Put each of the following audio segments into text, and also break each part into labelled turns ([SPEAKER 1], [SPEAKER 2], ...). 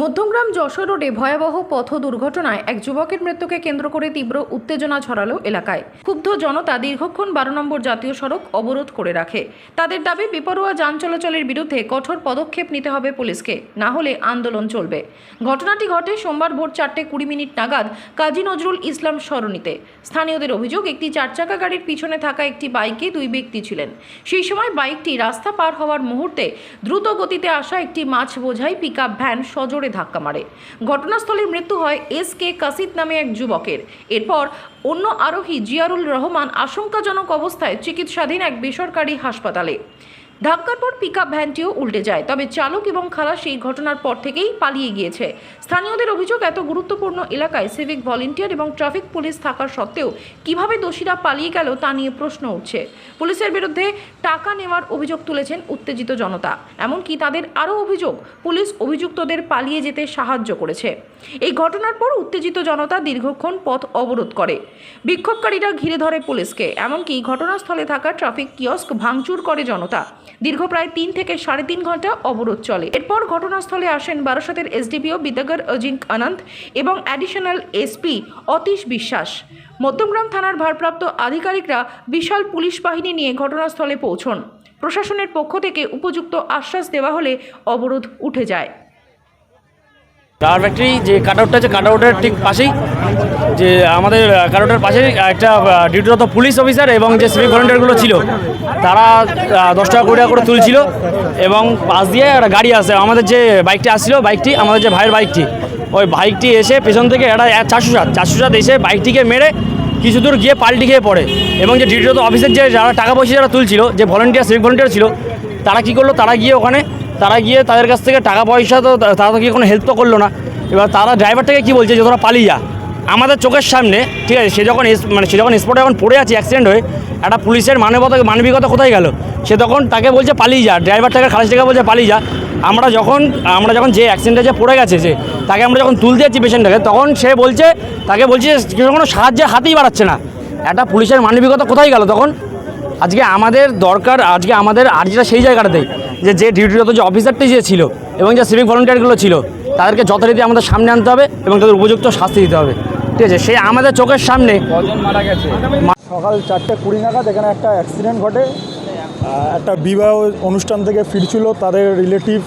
[SPEAKER 1] মধ্যমগ্রাম যশোর রোডে ভয়াবহ পথ দুর্ঘটনায় এক যুবকের মৃত্যুকে কেন্দ্র করে তীব্র উত্তেজনা ছড়ালো এলাকায়। ক্ষুব্ধ জনতা দীর্ঘক্ষণ বারো নম্বর জাতীয় সড়ক অবরোধ করে রাখে। তাদের দাবি, বেপরোয়া যান চলাচলের বিরুদ্ধে কঠোর পদক্ষেপ নিতে হবে পুলিশকে, না হলে আন্দোলন চলবে। ঘটনাটি ঘটে সোমবার ভোর চারটে কুড়ি মিনিট নাগাদ কাজী নজরুল ইসলাম সরণিতে। স্থানীয়দের অভিযোগ, একটি চারচাকা গাড়ির পিছনে থাকা একটি বাইকে দুই ব্যক্তি ছিলেন। সেই সময় বাইকটি রাস্তা পার হওয়ার মুহূর্তে দ্রুত গতিতে আসা একটি মাছ বোঝাই পিক ভ্যান সজোরে ধাক্কা মারে। ঘটনাস্থলে মৃত্যু হয় এস কে কাসিদ নামে এক যুবকের। এরপর অন্য আরোহী জিয়ারুল রহমান আশঙ্কাজনক অবস্থায় চিকিৎসাধীন এক বেসরকারি হাসপাতালে। ধাক্কার পর পিক ভ্যানটিও উল্টে যায়। তবে চালক এবং খালাসি এই ঘটনার পর থেকেই পালিয়ে গিয়েছে। স্থানীয়দের অভিযোগ, এত গুরুত্বপূর্ণ এলাকায় সিভিক ভলেন্টিয়ার এবং ট্রাফিক পুলিশ থাকার সত্ত্বেও কীভাবে দোষীরা পালিয়ে গেল তা নিয়ে প্রশ্ন উঠছে। পুলিশের বিরুদ্ধে টাকা নেওয়ার অভিযোগ তুলেছেন উত্তেজিত জনতা। এমনকি তাদের আরও অভিযোগ, পুলিশ অভিযুক্তদের পালিয়ে যেতে সাহায্য করেছে। এই ঘটনার পর উত্তেজিত জনতা দীর্ঘক্ষণ পথ অবরোধ করে। বিক্ষোভকারীরা ঘিরে ধরে পুলিশকে। এমনকি ঘটনাস্থলে থাকা ট্রাফিক কিয়স্ক ভাঙচুর করে জনতা। দীর্ঘ প্রায় তিন থেকে সাড়ে তিন ঘণ্টা অবরোধ চলে। এরপর ঘটনাস্থলে আসেন বারাসতের এসডিপিও বিদ্যাগর অজিঙ্ক আনন্দ এবং অ্যাডিশনাল এসপি অতীশ বিশ্বাস। মধ্যমগ্রাম থানার ভারপ্রাপ্ত আধিকারিকরা বিশাল পুলিশ বাহিনী নিয়ে ঘটনাস্থলে পৌঁছন। প্রশাসনের পক্ষ থেকে উপযুক্ত আশ্বাস দেওয়া হলে অবরোধ উঠে যায়।
[SPEAKER 2] টাওয়ার ফ্যাক্টরি যে কাট আউটটা আছে কাট আউটের ঠিক পাশেই, যে আমাদের কাট আউটের পাশেই একটা ডিউটিরত পুলিশ অফিসার এবং যে সিভিক ভলেন্টিয়ারগুলো ছিল, তারা দশ টাকা, কুড়ি টাকা করে তুলছিল এবং পাশ দিয়ে একটা গাড়ি আসে আমাদের যে বাইকটি আসছিল বাইকটি আমাদের যে ভাইয়ের বাইকটি ওই বাইকটি এসে পেছন থেকে একটা চারশো সাত চারশো সাত এসে বাইকটিকে মেরে কিছু দূর গিয়ে পাল্টি খেয়ে পড়ে এবং যে ডিউটিরত অফিসের যে যারা টাকা পয়সা যারা তুলছিল, যে ভলেন্টিয়ার সিভিক ভলেন্টিয়ার ছিল, তারা কী করল, তারা গিয়ে ওখানে তারা গিয়ে তাদের কাছ থেকে টাকা পয়সা তো তারা তো গিয়ে কোনো হেল্প তো করল না। এবার তারা ড্রাইভারটাকে কী বলছে যে, তোরা পালিয়ে যা। আমাদের চোখের সামনে, ঠিক আছে, সে যখন মানে সে যখন স্পটে যখন পড়ে আছে অ্যাক্সিডেন্ট হয়ে, একটা পুলিশের মানবতা মানবিকতা কোথায় গেল? সে তখন তাকে বলছে, পালিয়ে যা। ড্রাইভারটাকে খালাস টাকা বলছে, পালিয়ে যা। আমরা যখন আমরা যখন যে অ্যাক্সিডেন্টে যে পড়ে গেছে যে তাকে আমরা যখন তুলতে যাচ্ছি পেশেন্টটাকে তখন সে বলছে তাকে বলছে কোনো সাহায্যের হাতেই বাড়াচ্ছে না। একটা পুলিশের মানবিকতা কোথায় গেল তখন? আজকে আমাদের দরকার আজকে আমাদের আর্জিটা সেই জায়গাটাতেই। যে যে ডিউটিরত যে অফিসারটি যে ছিল এবং যে সিভিক ভলেন্টিয়ারগুলো ছিল তাদেরকে যথারীতি আমাদের সামনে আনতে হবে এবং তাদের উপযুক্ত শাস্তি দিতে হবে। ঠিক আছে সে আমাদের চোখের সামনে
[SPEAKER 3] সকাল চারটে কুড়ি নাগাদ এখানে একটা অ্যাক্সিডেন্ট ঘটে। একটা বিবাহ অনুষ্ঠান থেকে ফিরছিল তাদের রিলেটিভ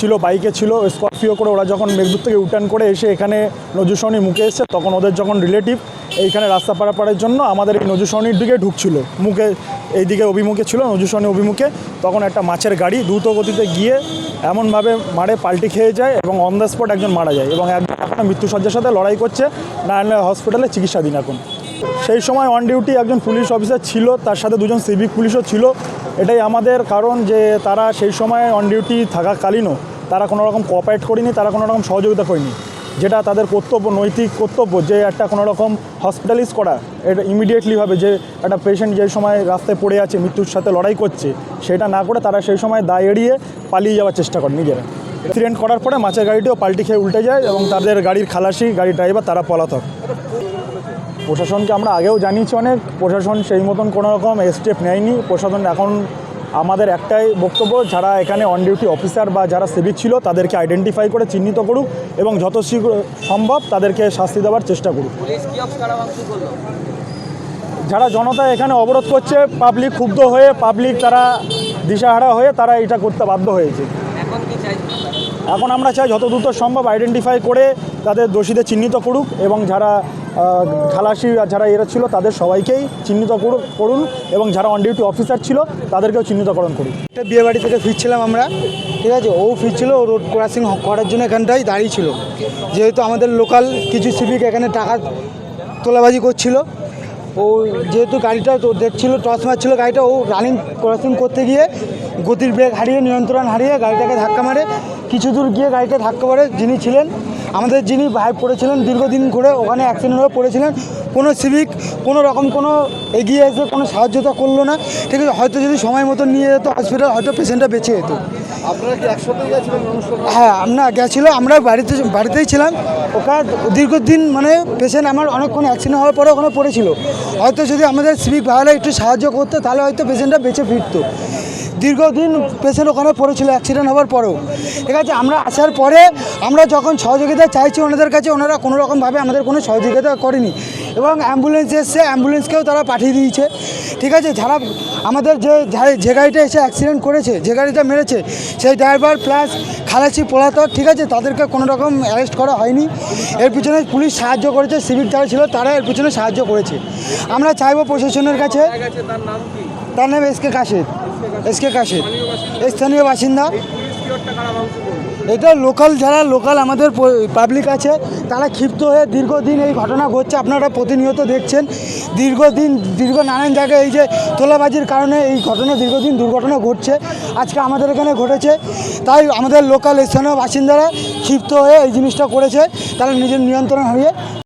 [SPEAKER 3] ছিল, বাইকে ছিল, স্করপিও করে ওরা যখন মেঘদূর থেকে উঠান করে এসে এখানে নজুসনির মুখে এসছে, তখন ওদের যখন রিলেটিভ এইখানে রাস্তা পারাপারের জন্য আমাদের এই নজুসনির দিকে ঢুকছিল। মুখে এইদিকে অভিমুখে ছিল নজুসনি অভিমুখে। তখন একটা মাছের গাড়ি দ্রুত গতিতে গিয়ে এমনভাবে মারে, পাল্টি খেয়ে যায় এবং অন দ্য স্পট একজন মারা যায় এবং একজন মৃত্যুসজ্জার সাথে লড়াই করছে নারায়ণ হসপিটালে চিকিৎসাধীন এখন। সেই সময় অন ডিউটি একজন পুলিশ অফিসার ছিল, তার সাথে দুজন সিভিক পুলিশও ছিল। এটাই আমাদের কারণ যে তারা সেই সময় অন ডিউটি থাকাকালীনও তারা কোনো রকম কোঅপারেট করেনি, তারা কোনো রকম সহযোগিতা করেনি। যেটা তাদের কর্তব্য, নৈতিক কর্তব্য যে একটা কোনো রকম হসপিটালাইজ করা, এটা ইমিডিয়েটলিভাবে যে একটা পেশেন্ট যে সময় রাস্তায় পড়ে আছে, মৃত্যুর সাথে লড়াই করছে, সেটা না করে তারা সেই সময় দায় এড়িয়ে পালিয়ে যাওয়ার চেষ্টা করে নিজেরা। অ্যাক্সিডেন্ট করার পরে মাছের গাড়িটিও পাল্টি খেয়ে উল্টে যায় এবং তাদের গাড়ির খালাসি, গাড়ির ড্রাইভার তারা পলাতক। প্রশাসনকে আমরা আগেও জানিয়েছি অনেক প্রশাসন সেই মতন কোনো রকম স্টেপ নেয়নি। প্রশাসন এখন আমাদের একটাই বক্তব্য যারা এখানে অন ডিউটি অফিসার বা যারা সিভিক ছিল তাদেরকে আইডেন্টিফাই করে চিহ্নিত করুক এবং যত শীঘ্র সম্ভব তাদেরকে শাস্তি দেওয়ার চেষ্টা করুক। যারা জনতা এখানে অবরোধ করছে পাবলিক ক্ষুব্ধ হয়ে পাবলিক তারা দিশাহারা হয়ে তারা এটা করতে বাধ্য হয়েছে। এখন আমরা চাই যত দ্রুত সম্ভব আইডেন্টিফাই করে তাদের দোষীদের চিহ্নিত করুক এবং যারা খালাসি যারা এরা ছিল, তাদের সবাইকেই চিহ্নিত করুন এবং যারা অন ডিউটি অফিসার ছিল, তাদেরকেও চিহ্নিতকরণ করুন।
[SPEAKER 4] একটা বিয়ে বাড়ি থেকে ফিরছিলাম আমরা, ঠিক আছে? ও ফিরছিল, ও রোড ক্রসিং করার জন্য এখানটায় দাঁড়িয়ে ছিল। যেহেতু আমাদের লোকাল কিছু সিভিক এখানে টাকা তোলাবাজি করছিল, ও যেহেতু গাড়িটা তো দেখছিল টস মারছিল গাড়িটা, ও রানিং ক্রসিং করতে গিয়ে গতির ব্রেক হারিয়ে, নিয়ন্ত্রণ হারিয়ে গাড়িটাকে ধাক্কা মারে। কিছু দূর গিয়ে গাড়িটা ধাক্কা মারে, যিনি ছিলেন আমাদের যিনি ভাই পড়েছিলেন দীর্ঘদিন করে ওখানে অ্যাক্সিডেন্ট হয়ে পড়েছিলেন কোনো সিভিক কোনো রকম কোনো এগিয়ে এসে কোনো সাহায্যতা করল না। ঠিক আছে হয়তো যদি সময় মতো নিয়ে যেত হসপিটাল হয়তো পেশেন্টটা বেঁচে যেত।
[SPEAKER 3] আপনারা
[SPEAKER 4] হ্যাঁ আমরা গেছিল আমরা বাড়িতে বাড়িতেই ছিলাম। ওখানে দীর্ঘদিন মানে পেশেন্ট আমার অনেকক্ষণ অ্যাক্সিডেন্ট হওয়ার পরে ওখানে পড়েছিল। হয়তো যদি আমাদের সিভিক ভাইরা একটু সাহায্য করতো তাহলে হয়তো পেশেন্টটা বেঁচে ফিরতো। দীর্ঘদিন পেশেন্ট ওখানে পড়েছিল অ্যাক্সিডেন্ট হওয়ার পরেও। ঠিক আছে, আমরা আসার পরে আমরা যখন সহযোগিতা চাইছি ওনাদের কাছে, ওনারা কোনো রকমভাবে আমাদের কোনো সহযোগিতা করেনি। এবং অ্যাম্বুলেন্স এসছে অ্যাম্বুলেন্সকেও তারা পাঠিয়ে দিয়েছে। ঠিক আছে, যারা আমাদের যে যা- যে গাড়িটা এসে অ্যাক্সিডেন্ট করেছে, যে গাড়িটা মেরেছে, সেই ড্রাইভার প্লাস খালাসি পলাতক, ঠিক আছে, তাদেরকে কোনো রকম অ্যারেস্ট করা হয়নি। এর পিছনে পুলিশ সাহায্য করেছে সিভিক যারা ছিল, তারা এর পিছনে সাহায্য করেছে। আমরা চাইব প্রশাসনের কাছে। তার নাম এস কে কাশেদ এস কে কাশেদ স্থানীয় বাসিন্দা। এটা লোকাল যারা লোকাল আমাদের পাবলিক আছে, তারা ক্ষিপ্ত হয়ে দীর্ঘদিন এই ঘটনা ঘটছে। আপনারা প্রতিনিয়ত দেখছেন, দীর্ঘদিন, দীর্ঘ নানান জায়গায় এই যে তোলাবাজির কারণে এই ঘটনা, দীর্ঘদিন দুর্ঘটনা ঘটছে। আজকে আমাদের এখানে ঘটেছে। তাই আমাদের লোকাল স্থানীয় বাসিন্দারা ক্ষিপ্ত হয়ে এই জিনিসটা করেছে। তারা নিজের নিয়ন্ত্রণ হারিয়ে